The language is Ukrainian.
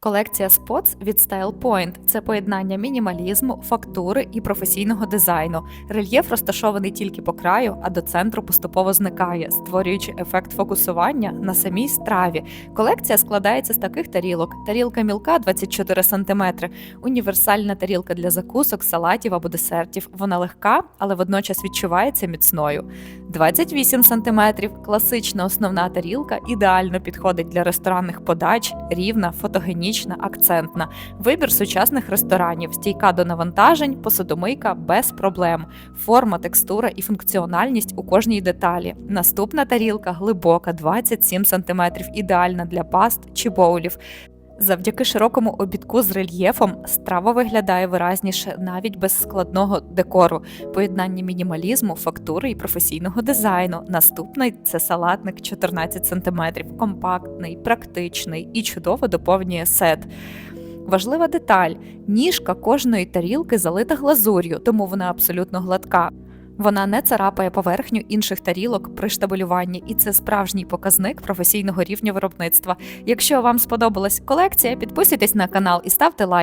Колекція Spots від Style Point – це поєднання мінімалізму, фактури і професійного дизайну. Рельєф розташований тільки по краю, а до центру поступово зникає, створюючи ефект фокусування на самій страві. Колекція складається з таких тарілок: тарілка мілка 24 см, універсальна тарілка для закусок, салатів або десертів. Вона легка, але водночас відчувається міцною. 28 см – класична основна тарілка, ідеально підходить для ресторанних подач, рівна, фотогенічна, акцентна. Вибір сучасних ресторанів, стійка до навантажень, посудомийка без проблем. Форма, текстура і функціональність у кожній деталі. Наступна тарілка глибока, 27 см, ідеальна для паст чи боулів. Завдяки широкому обідку з рельєфом страва виглядає виразніше навіть без складного декору, поєднання мінімалізму, фактури і професійного дизайну. Наступний це салатник 14 см, компактний, практичний і чудово доповнює сет. Важлива деталь: ніжка кожної тарілки залита глазур'ю, тому вона абсолютно гладка. Вона не царапає поверхню інших тарілок при штабелюванні, і це справжній показник професійного рівня виробництва. Якщо вам сподобалась колекція, підписуйтесь на канал і ставте лайк.